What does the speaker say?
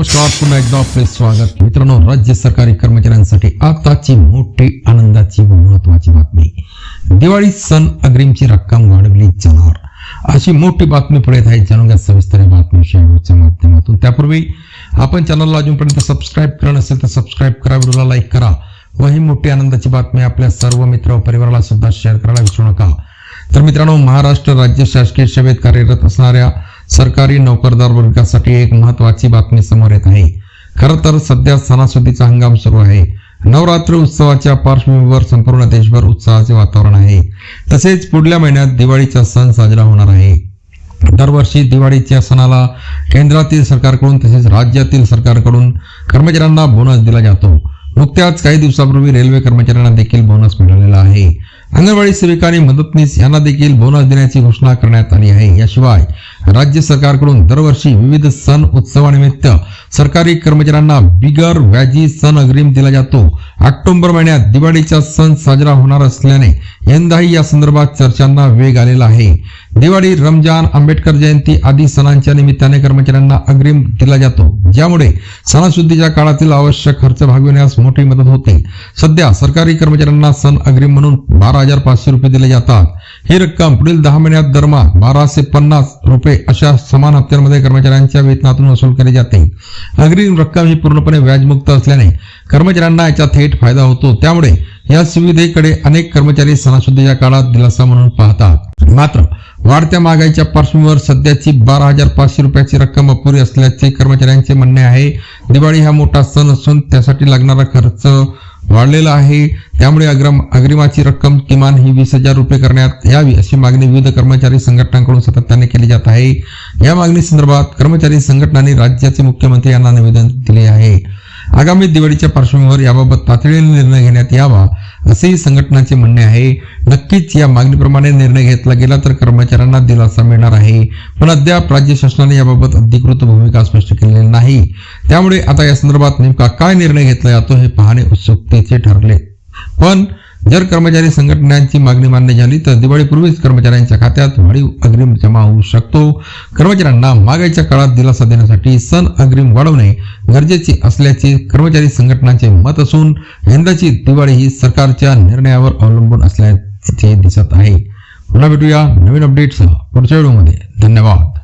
नमस्कार पुन्हा एकदा आपले स्वागत. मित्रांनो राज्य सरकारी कर्मचाऱ्यांसाठी आताची मोठी आनंदाची व महत्वाची बातमी. दिवाळी सण अग्रिमची रक्कम वाढवली जाणार. अशी मोठी बातमी पुढे येत आहे. जाणून घ्या सविस्तर बातमीच्या व्हिडिओच्या माध्यमातून. त्यापूर्वी आपण चॅनलला अजूनपर्यंत सबस्क्राईब करा नसेल तर सबस्क्राईब करा व्हिडिओला लाईक करा व ही मोठी आनंदाची बातमी आपल्या सर्व मित्र व परिवाराला सुद्धा शेअर करायला विसरू नका. तर मित्रांनो महाराष्ट्र राज्य शासकीय सेवेत कार्यरत असणाऱ्या सरकारी नोकरदार वर्गासाठी एक महत्वाची बातमी समोर येत आहे. खरं तर सध्या सणासुदीचा हंगाम सुरू आहे. नवरात्र उत्सवाच्या पार्श्वभूमीवर संपूर्ण देशभर उत्साहाचे वातावरण आहे. तसेच पुढल्या महिन्यात दिवाळीचा सण साजरा होणार आहे. दरवर्षी दिवाळीच्या सणाला केंद्रातील सरकारकडून तसेच राज्यातील सरकारकडून कर्मचाऱ्यांना बोनस दिला जातो. नुकत्याच काही दिवसापूर्वी रेल्वे कर्मचाऱ्यांना देखील बोनस मिळालेला आहे. अंगणवाडी सेविका आणि मदतनीस यांना देखील बोनस देण्याची घोषणा करण्यात आली आहे. याशिवाय राज्य सरकारकडून दरवर्षी विविध सण उत्सवानिमित्त सरकारी कर्मचाऱ्यांना बिगर व्याजी सण अग्रिम दिला जातो. ऑक्टोबर महिन्यात दिवाळीचा सण साजरा होणार असल्याने यंदाही या संदर्भात चर्चांना वेग आलेला आहे. दिवाळी रमजान आंबेडकर जयंती आदी सणांच्या निमित्ताने कर्मचाऱ्यांना अग्रिम दिला जातो. ज्यामुळे सणासुदीच्या काळातील आवश्यक खर्च भागविण्यास मोठी मदत होते. सध्या सरकारी कर्मचाऱ्यांना सण अग्रिम म्हणून बारा हजार पाचशे रुपये दिले जातात. ही रक्कम पुढील दहा महिन्यात दरमहा बाराशे पन्नास रुपये अशा समान हप्त्यांमध्ये कर्मचाऱ्यांच्या वेतनातून वसूल केली जाते. अग्रिम रक्कम ही पूर्णपणे व्याजमुक्त असल्याने कर्मचाऱ्यांना याचा थेट फायदा होतो. त्यामुळे या सुविधेकडे अनेक कर्मचारी सणासुदीच्या काळात दिलासा म्हणून पाहतात. मात्र वाढत्या महागाईच्या पार्श्वभूमीवर सध्याची बारा हजार पाचशे रुपयाची रक्कम अपुरी असल्याचे कर्मचाऱ्यांचे म्हणणे आहे. दिवाळी हा मोठा सण असून त्यासाठी लागणारा खर्च वाढलेला आहे. त्यामुळे अग्रम अग्रिमाची रक्कम किमान ही वीस हजार रुपये करण्यात यावी अशी मागणी विविध कर्मचारी संघटनांकडून सातत्याने केली जात आहे. या मागणी संदर्भात कर्मचारी संघटनांनी राज्याचे मुख्यमंत्री यांना निवेदन दिले आहे. आगामी दिवाळीच्या पार्श्वभूमीवर याबाबत तातडीने निर्णय घेण्यात यावा असेही संघटनाचे म्हणणे आहे. नक्कीच या मागणीप्रमाणे निर्णय घेतला गेला तर कर्मचाऱ्यांना दिलासा मिळणार आहे. पण अद्याप राज्य शासनाने याबाबत अधिकृत भूमिका स्पष्ट केलेली नाही. त्यामुळे आता या संदर्भात नेमका काय निर्णय घेतला जातो हे पाहणे उत्सुकतेचे ठरले. पण जर कर्मचारी संघटनांची मागणी मान्य झाली तर दिवाळीपूर्वीच कर्मचाऱ्यांच्या खात्यात वाढीव अग्रिम जमा होऊ शकतो. कर्मचाऱ्यांना मागाईच्या काळात दिलासा देण्यासाठी सण अग्रिम वाढवणे गरजेचे असल्याचे कर्मचारी संघटनांचे मत असून यंदाची दिवाळी ही सरकारच्या निर्णयावर अवलंबून असल्याचे दिसत आहे. पुन्हा भेटूया नवीन अपडेट्स पुढच्या व्हिडिओमध्ये. धन्यवाद.